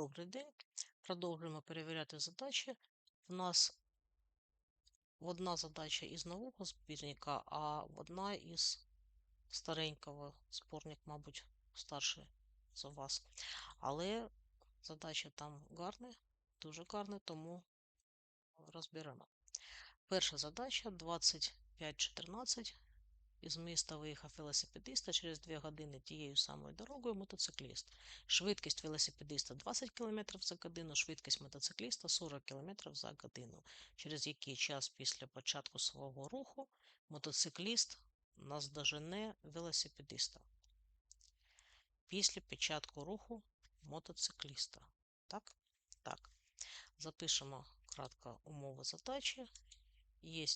Добрий день. Продовжуємо перевіряти задачі. У нас одна задача із нового збірника, а одна із старенького. Зборник, мабуть, старший за вас. Але задача там гарна, дуже гарна, тому розберемо. Перша задача 25.14. Із міста виїхав велосипедист, через 2 години тією самою дорогою мотоцикліст. Швидкість велосипедиста 20 км за годину, швидкість мотоцикліста 40 км за годину. Через який час після початку свого руху мотоцикліст наздожене велосипедиста. Після початку руху мотоцикліста. Так? Так. Запишемо кратко умови задачі. Є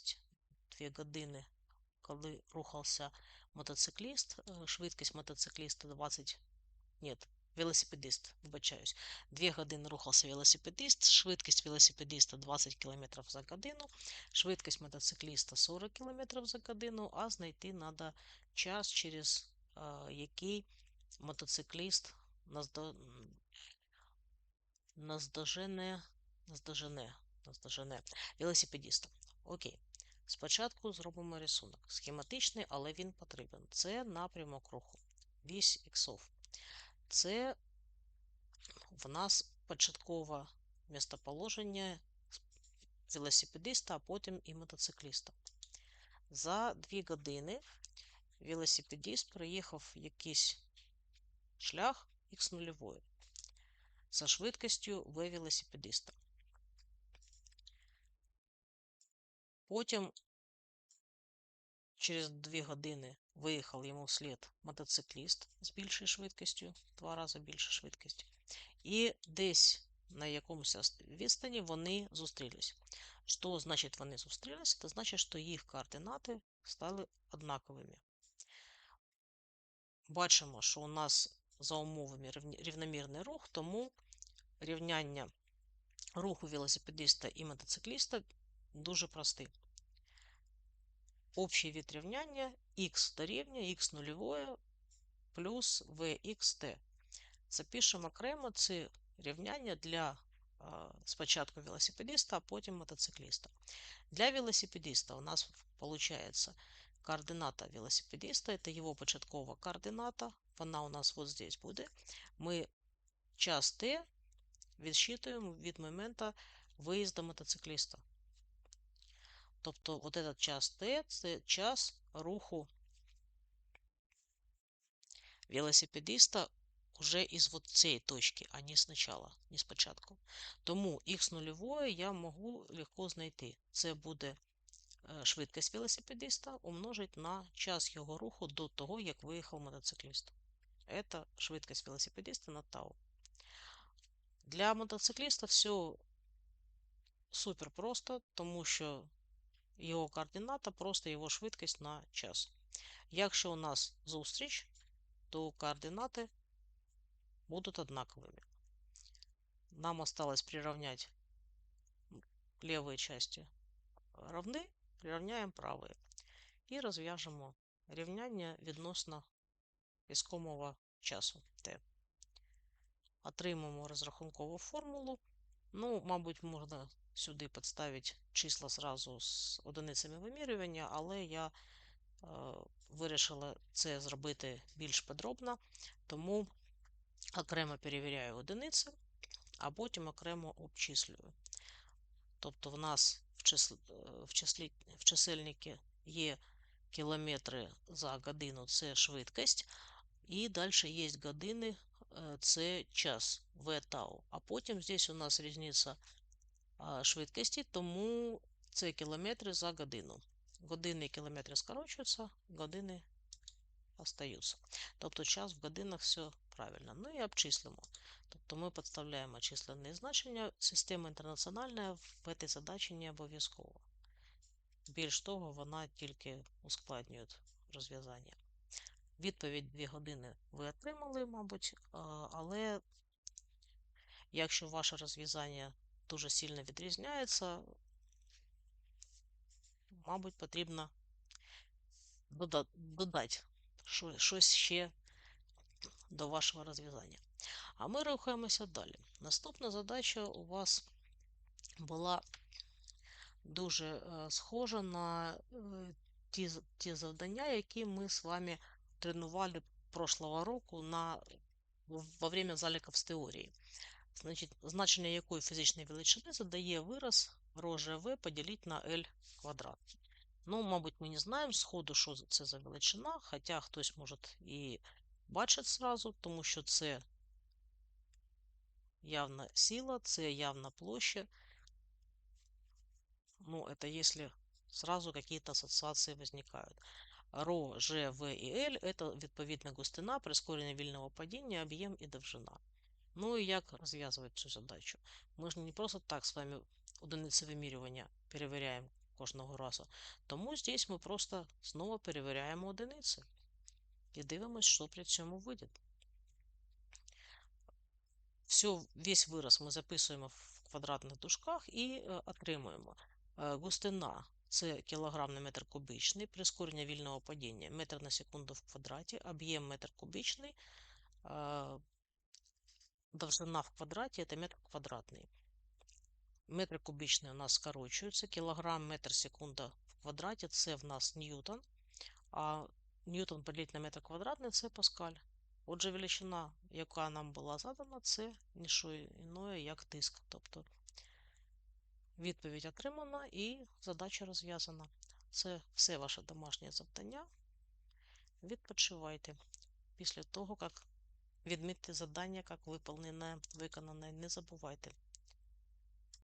2 години коли рухався мотоцикліст, э, швидкість мотоцикліста 20. Ні, велосипедист, вибачаюсь. 2 години рухався велосипедист, швидкість велосипедиста 20 км за годину, швидкість мотоцикліста 40 км за годину, а знайти треба час, через а, який мотоцикліст наздо... наздожене, наздожене, наздожене велосипедиста. Окей. Спочатку зробимо рисунок. Схематичний, але він потрібен. Це напрямок руху. Вісь іксов. Це в нас початкове містоположення велосипедиста, а потім і мотоцикліста. За 2 години велосипедист проїхав якийсь шлях х нульової за швидкістю в велосипедиста. Потім через 2 години виїхав йому вслід мотоцикліст з більшою швидкістю, два рази більша швидкість. І десь на якомусь відстані вони зустрілись. Що значить вони зустрілись? Це значить, що їх координати стали однаковими. Бачимо, що у нас за умовами рівномірний рух, тому рівняння руху велосипедиста і мотоцикліста дуже простий. Общий від рівняння х дорівнює х нульової плюс vxt. Запишемо окремо це рівняння для спочатку велосипедиста, а потім мотоцикліста. Для велосипедиста у нас виходить координата велосипедиста, это его початкова координата, вона у нас вот здесь буде. Ми час t відсчитуємо від моменту виїзду мотоцикліста. Тобто, от этот час Т це час руху велосипедиста уже із вот цієї точки, а не спочатку. не спочатку. Тому х нульової я можу легко знайти. Це буде е, швидкість велосипедиста умножить на час його руху до того, як виїхав мотоцикліст. Це швидкість велосипедиста на тау. Для мотоцикліста все супер просто, тому що його координата, просто його швидкість на час. Якщо у нас зустріч, то координати будуть однаковими. Нам осталось приравнять левые части равны, приравняємо правые. І розв'яжемо рівняння відносно іскомого часу t. Отримаємо розрахункову формулу. Ну, мабуть, можна сюди підставити числа зразу з одиницями вимірювання, але я е, вирішила це зробити більш подробно, тому окремо перевіряю одиниці, а потім окремо обчислюю. Тобто, в нас в, числ... в, числі... в чисельнику є кілометри за годину це швидкість, і далі є години, е, це час в. А потім здесь у нас різниця швидкості, тому це кілометри за годину. Години і кілометри скорочуються, години остаються. Тобто час в годинах все правильно. Ну і обчислимо. Тобто ми підставляємо численні значення. Система інтернаціональна в цій задачі не обов'язково. Більш того, вона тільки ускладнює розв'язання. Відповідь 2 години ви отримали, мабуть, але якщо ваше розв'язання дуже сильно відрізняється, мабуть, потрібно додати щось ще до вашого розв'язання. А ми рухаємося далі. Наступна задача у вас була дуже е, схожа на е, ті, ті завдання, які ми з вами тренували прошлого року на, во время заліків з теорії. Значить, значення якої фізичної величини задає вираз ρ ЖВ поділити на L квадрат. Ну, мабуть, ми не знаємо сходу, що за- це за величина, хоча хтось може і бачить зразу, тому що це явна сила, це явна площа. Ну, это если сразу какие-то ассоциации возникают. Ро, Ж, В і L – это відповідна густина, прискорення вільного падіння, об'єм і довжина. Ну і як розв'язувати цю задачу? Ми ж не просто так з вами одиниці вимірювання перевіряємо кожного разу. Тому здесь ми просто знову перевіряємо одиниці і дивимося, що при цьому вийде. Все, весь вираз ми записуємо в квадратних дужках і е, отримуємо. Е, Густина це кілограм на метр кубічний, прискорення вільного падіння метр на секунду в квадраті, об'єм метр кубічний, довжина в квадраті це метр квадратний. Метри кубічні у нас скорочуються, кілограм метр секунда в квадраті це в нас ньютон, а ньютон поділити на метр квадратний це паскаль. Отже, величина, яка нам була задана, це що іное, як тиск. Тобто відповідь отримана і задача розв'язана. Це все ваше домашнє завдання. Відпочивайте. Після того, як відмітьте завдання, як виконане, не забувайте.